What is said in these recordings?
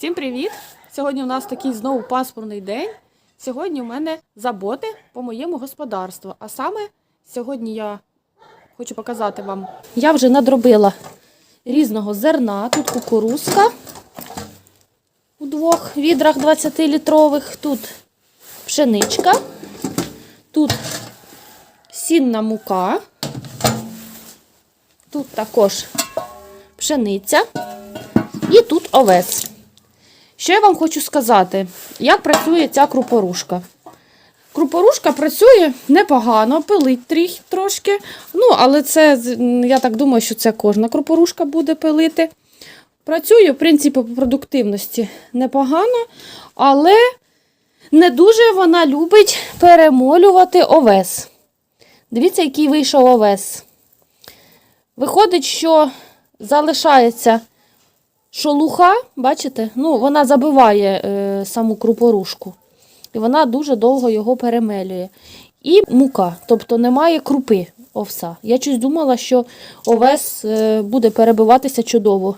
Всім привіт! Сьогодні у нас такий знову пасмурний день. Сьогодні у мене заботи по моєму господарству. А саме сьогодні я хочу показати вам. Я вже надробила різного зерна. Тут кукурузка у двох відрах 20-літрових. Тут пшеничка, тут сінна мука, тут також пшениця і тут овес. Що я вам хочу сказати, як працює ця крупорушка? Крупорушка працює непогано, пилить тріх трошки. Ну, але це, я так думаю, що це кожна крупорушка буде пилити. Працює, в принципі, по продуктивності непогано, але не дуже вона любить перемолювати овес. Дивіться, який вийшов овес. Виходить, що залишається шолуха, бачите, ну, вона забиває е, саму крупорушку. І вона дуже довго його перемелює. І мука, тобто немає крупи овса. Я щось думала, що овес е, буде перебиватися чудово.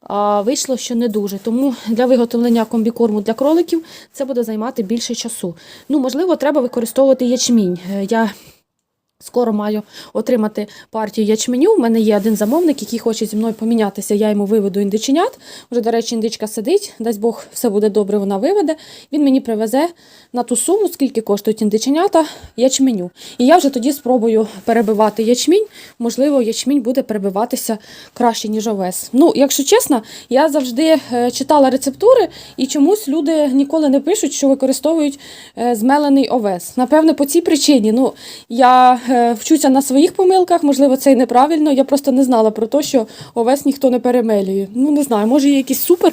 А вийшло, що не дуже. Тому для виготовлення комбікорму для кроликів це буде займати більше часу. Ну, можливо, треба використовувати ячмінь. Е, Я Скоро маю отримати партію ячменю. У мене є один замовник, який хоче зі мною помінятися. Я йому виведу індиченят. Вже, до речі, індичка сидить. Дасть Бог, все буде добре, вона виведе. Він мені привезе на ту суму, скільки коштують індиченята, ячменю. І я вже тоді спробую перебивати ячмінь. Можливо, ячмінь буде перебиватися краще, ніж овес. Ну, якщо чесно, я завжди е, читала рецептури, і чомусь люди ніколи не пишуть, що використовують е, змелений овес. Напевне, по цій причині. Ну, я вчуся на своїх помилках, можливо, це і неправильно. Я просто не знала про те, що овес ніхто не перемелює. Ну, не знаю, може є якісь супер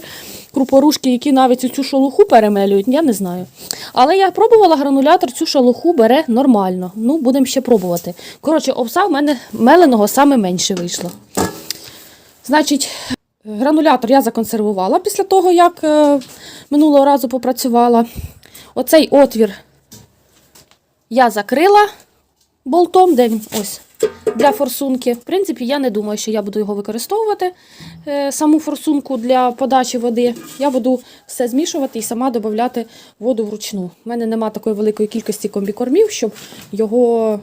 крупорушки, які навіть цю шолуху перемелюють, я не знаю. Але я пробувала гранулятор, цю шолуху бере нормально. Ну, будемо ще пробувати. Коротше, овса в мене меленого саме менше вийшло. Значить, гранулятор я законсервувала після того, як е, минулого разу попрацювала. Оцей отвір я закрила болтом, де він ось для форсунки. В принципі, я не думаю, що я буду його використовувати, е, саму форсунку для подачі води. Я буду все змішувати і сама додати воду вручну. У мене нема такої великої кількості комбікормів, щоб його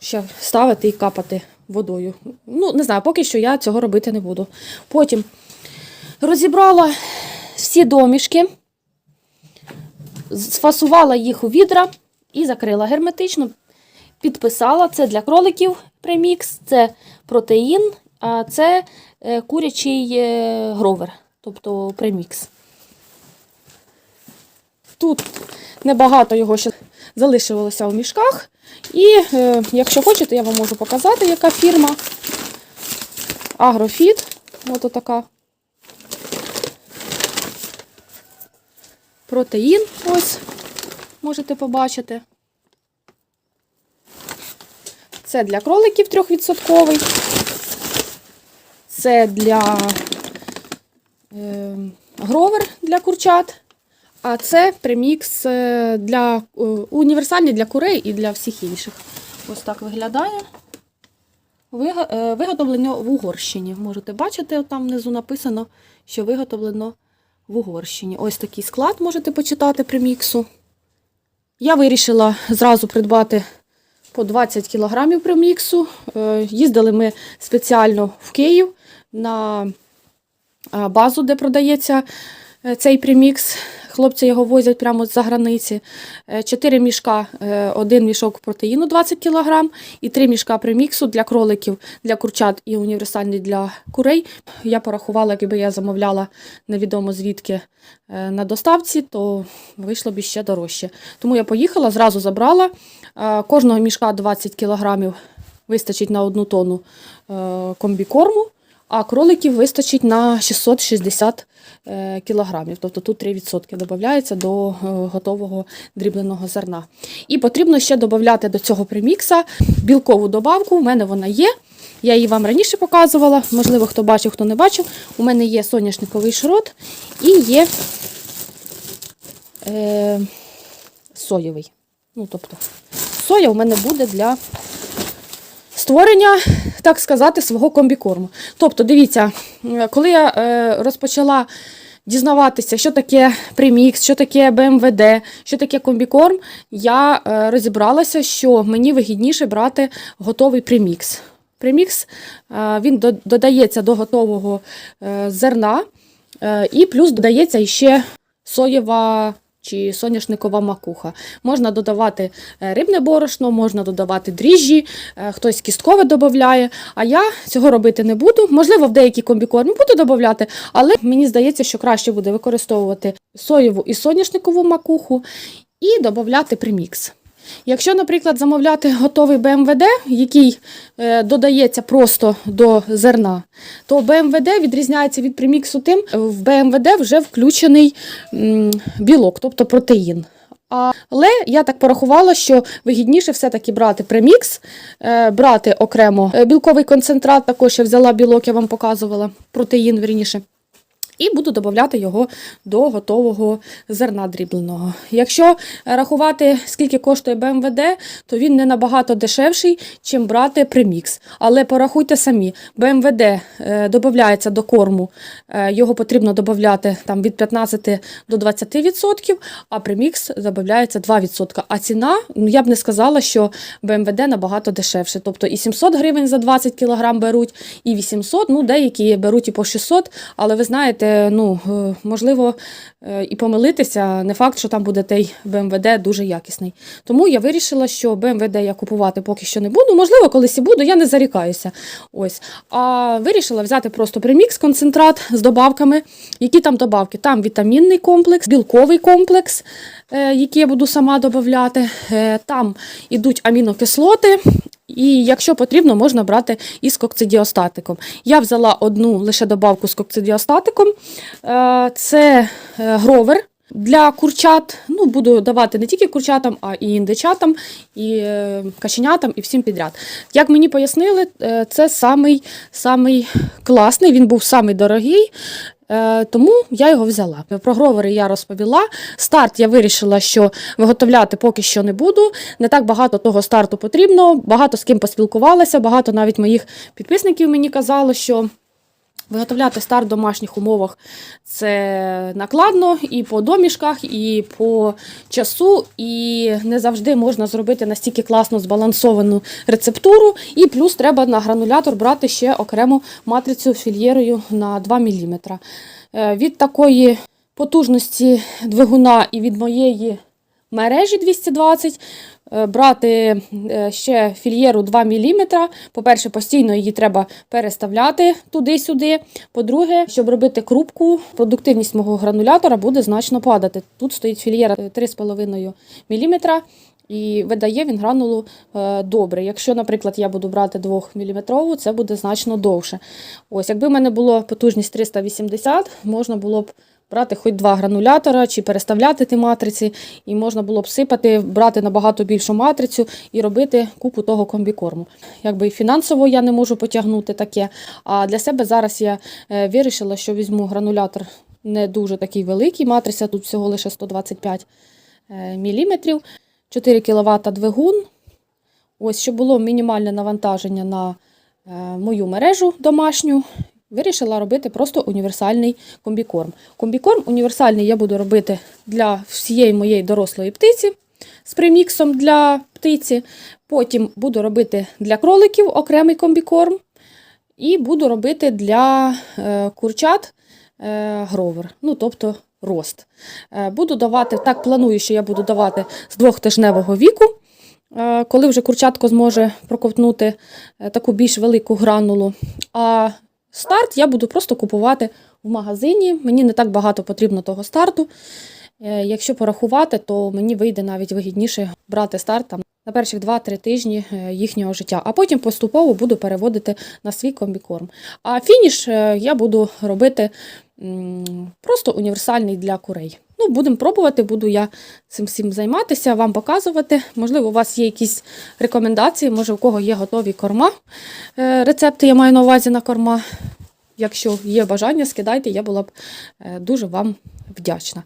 ще ставити і капати водою. Ну, не знаю, поки що я цього робити не буду. Потім розібрала всі домішки, сфасувала їх у відра і закрила герметично. Підписала це для кроликів премікс, це протеїн, а це е, курячий е, гровер, тобто премікс. Тут небагато його ще залишилося у мішках. І е, якщо хочете, я вам можу показати, яка фірма. Агрофіт. Ось така. Протеїн, ось, можете побачити. Це для кроликів 3%. Це для е, гровер для курчат. А це премікс е, для е, універсальний для курей і для всіх інших. Ось так виглядає. Е, Виготовлено в Угорщині. Можете бачити, там внизу написано, що виготовлено в Угорщині. Ось такий склад можете почитати преміксу. Я вирішила зразу придбати по 20 кілограмів преміксу. Е, Їздили ми спеціально в Київ на базу, де продається е, цей премікс. Хлопці його возять прямо з-за границі. Е, Чотири мішка, е, один мішок протеїну 20 кг і три мішка преміксу для кроликів, для курчат і універсальний для курей. Я порахувала, якби я замовляла невідомо звідки е, на доставці, то вийшло б ще дорожче. Тому я поїхала, зразу забрала. Кожного мішка 20 кг вистачить на одну тонну комбікорму, а кроликів вистачить на 660 е, кілограмів. Тобто тут 3% додається до е, готового дрібленого зерна. І потрібно ще додати до цього премікса білкову добавку. У мене вона є. Я її вам раніше показувала. Можливо, хто бачив, хто не бачив. У мене є соняшниковий шрот і є е, соєвий. Ну, тобто, соя у мене буде для створення, так сказати, свого комбікорму. Тобто, дивіться, е, коли я е, розпочала дізнаватися, що таке премікс, що таке БМВД, що таке комбікорм, я е, розібралася, що мені вигідніше брати готовий премікс. Премікс він додається до готового зерна, і плюс додається ще соєва чи соняшникова макуха. Можна додавати е, рибне борошно, можна додавати дріжджі, е, хтось кісткове додає. А я цього робити не буду. Можливо, в деякі комбікорми буду додавати, але мені здається, що краще буде використовувати соєву і соняшникову макуху і додати премікс. Якщо, наприклад, замовляти готовий БМВД, який е, додається просто до зерна, то БМВД відрізняється від преміксу тим, в БМВД вже включений білок, тобто протеїн. Але я так порахувала, що вигідніше все-таки брати премікс, е, брати окремо е, білковий концентрат, також я взяла білок, я вам показувала, протеїн верніше. І буду додати його до готового зерна дрібленого. Якщо рахувати, скільки коштує БМВД, то він не набагато дешевший, чим брати премікс. Але порахуйте самі, БМВД е, додається до корму, е, його потрібно додати там, від 15 до 20%, а премікс додається 2%. А ціна, ну я б не сказала, що БМВД набагато дешевше. Тобто і 700 гривень за 20 кг беруть, і 800, ну деякі беруть і по 600, але ви знаєте, ну е, можливо е, і помилитися. Не факт, що там буде той БМВД дуже якісний. Тому я вирішила, що БМВД я купувати поки що не буду. Можливо, колись і буду, я не зарікаюся. Ось. А вирішила взяти просто премікс, концентрат з добавками. Які там добавки? Там вітамінний комплекс, білковий комплекс, е, який я буду сама додавати. Е, Там ідуть амінокислоти. І якщо потрібно, можна брати із кокцидіостатиком. Я взяла одну лише добавку з кокцидіостатиком. Е, Це е, гровер. Для курчат ну, буду давати не тільки курчатам, а і індичатам, і е, каченятам, і всім підряд. Як мені пояснили, е, це самий, самий класний, він був самий дорогий. Е, Тому я його взяла. Про гровери я розповіла. Старт я вирішила, що виготовляти поки що не буду. Не так багато того старту потрібно. Багато з ким поспілкувалася, багато навіть моїх підписників мені казало, що. Виготовляти старт в домашніх умовах це накладно і по домішках, і по часу, і не завжди можна зробити настільки класно збалансовану рецептуру. І плюс треба на гранулятор брати ще окрему матрицю фільєрою на 2 мм. Е, Від такої потужності двигуна і від моєї мережі 220 е, брати е, ще фільєру 2 мм. По-перше, постійно її треба переставляти туди-сюди. По-друге, щоб робити крупку, продуктивність мого гранулятора буде значно падати. Тут стоїть фільєра 3,5 мм. І видає він гранулу е, добре. Якщо, наприклад, я буду брати 2-мм, це буде значно довше. Ось, якби в мене було потужність 380, можна було б брати хоч два гранулятора чи переставляти ті матриці, і можна було б сипати, брати набагато більшу матрицю і робити купу того комбікорму. Якби і фінансово я не можу потягнути таке. А для себе зараз я е, вирішила, що візьму гранулятор не дуже такий великий, матриця тут всього лише 125 мм, 4 кВт двигун. Ось, щоб було мінімальне навантаження на е, мою мережу домашню, вирішила робити просто універсальний комбікорм. Комбікорм універсальний я буду робити для всієї моєї дорослої птиці з приміксом для птиці. Потім буду робити для кроликів окремий комбікорм. І буду робити для е, курчат е, гровер, ну тобто рост. Е, буду давати, так планую, що я буду давати з двохтижневого віку. Коли вже курчатко зможе проковтнути таку більш велику гранулу. А старт я буду просто купувати в магазині. Мені не так багато потрібно того старту. Е, Якщо порахувати, то мені вийде навіть вигідніше брати старт там на перших 2-3 тижні е, їхнього життя, а потім поступово буду переводити на свій комбікорм. А фініш е, я буду робити просто універсальний для курей. Ну, будемо пробувати, буду я цим всім займатися, вам показувати. Можливо, у вас є якісь рекомендації, може, у кого є готові корма. Е, Рецепти я маю на увазі на корма. Якщо є бажання, скидайте, я була б е, дуже вам вдячна.